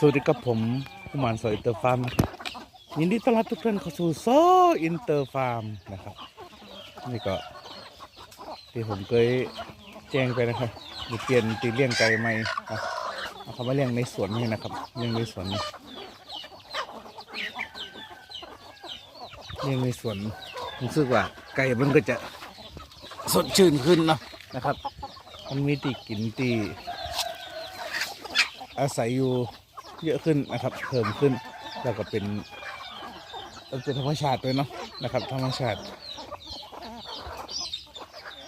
สวัสดีครับผมผู้มานสอยอินเตอร์ฟาร์มยินดีต้อนรับทุกท่านเข้าสู่โซอินเตอร์ฟาร์มนะครับ นี่ก็ที่ผมเคยแจ้งไปนะครับมีเปลี่ยนตีเลี้ยงไก่ใหม่เอาเขามาเลี้ยงในสวนนี่นะครับเลี้ยงในสวนนี่เลี้ยงในสวนรู้สึกว่าไก่มันก็จะสดชื่นขึ้นเนาะนะครับ มันมีตีกินตีอาศัยอยู่ เยอะขึ้นนะครับเพิ่มขึ้นแล้วก็เป็นเป็นธรรมชาติด้วยเนาะนะครับ ธรรมชาติ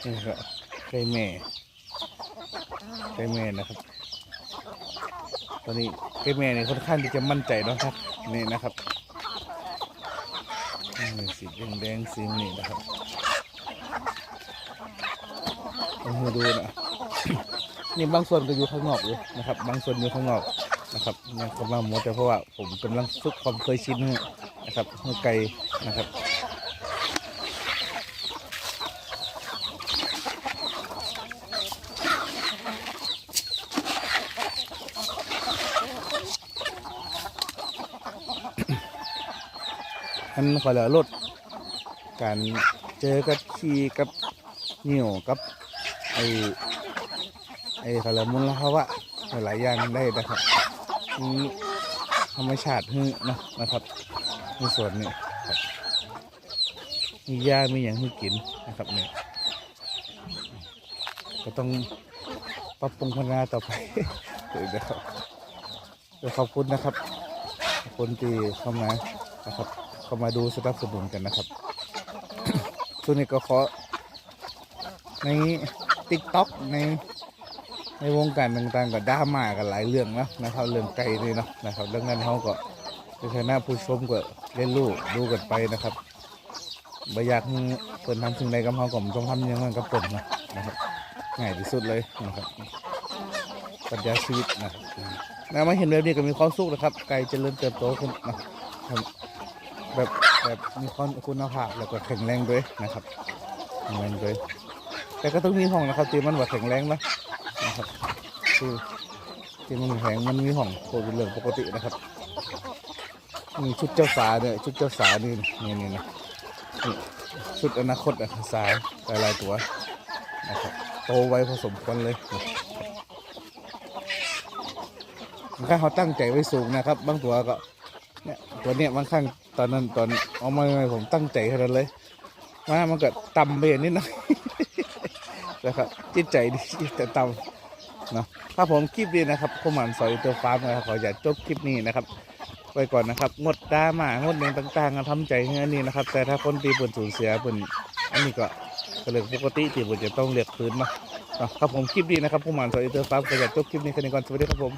นี่ก็ไก่แม่ไก่แม่นะครับ ตอนนี้ไก่แม่เนี่ยค่อนข้างที่จะมั่นใจเนาะครับนี่นะครับสีแดงแดงๆสีนี่นะครับเอามาดูนะนี่บางส่วนก็อยู่ข้างนอกอยู่นะครับ บางส่วนอยู่ข้างนอก นะครับยังกำลังหมดแต่เพราะว่าผมกำลังฝึกความเคยชินนะครับให้ไกลนะครับอันขอเหลือลดการเจอกับขี่กับเหนี่ยวกับไอไอ้เขาเรียกมูลภาวะหลายอย่างได้นะครับ มีธรรมชาติให้เนาะนะครับในส่วนนี้ครับมีหญ้ามีอย่างให้กินนะครับเนี่ยก็ต้องปรับปรุงพัฒนาต่อไปเดี๋ยวนะครับเดี๋ยวขอบคุณนะครับขอบคุณที่เข้ามานะครับ เข้ามาดูสนับสนุนกันนะครับช่วงนี้ก็ขอในติ๊กต็อกใน ในวงการต่างๆก็ดราม่ากันหลายเรื่องนะนะครับเรื่องไก่นี่เนาะนะครับดังนั้นเขาก็ในฐานะผู้ชมก็เล่นรู้ดูกันไปนะครับบอยากเปิดทำสิ่งใดกับเขาก็ต้องทำย่างนั้นกับเปิดนะนะครับง่ายที่สุดเลยนะครับปรัชญาชีวิตนะนะมาเห็นแบบนี้ก็มีความสุขนะครับ ไก่เจริญเติบโตขึ้นนะครับแบบแบบมีความคุณภาพแล้วก็แข็งแรงด้วยนะครับแข็งแรงด้วยแต่ก็ต้องมีห้องนะครับตีมันว่าแข็งแรงนะ นะครับคือที่มันแข็งมันมีห้องโคเป็นเรื่องปกตินะครับมีชุดเจ้าสาเนี่ยชุดเจ้าสานี่นี่นี่นะชุดอนาคตอะสายหลายๆตัวนะครับโตไวพอสมควรเลยถ้าเขาตั้งใจไว้สูงนะครับ บางตัวก็เนี่ยตัวเนี้ยบางครั้งตอนนั้นตอนเอามาใหม่ๆผมตั้งใจขนาดนั้นเลยมามันก็ต่ำไปอย่างนิดหน่อย นะครับจิตใจดีแต่ต่ำเนาะถ้าผมคลิปนี้นะครับผมหมันสอยตัวฟ้าร์มนะครับขออย่าจบคลิปนี้นะครับไปก่อนนะครับงดดราม่างดเรื่องต่างๆก็ทำใจให้อันี้นะครับ แต่ถ้าคนตีปืนสูญเสียปืนอันนี้ก็กเรื่องปกติที่ผมจะต้องเรียกคืนเนาเนาะครับผมคลิปนี้นะครับผมหมันสอยตัวฟ้าร์มขออย่าจบคลิปนี้แค่นี้ก่อนสวัสดีครับผม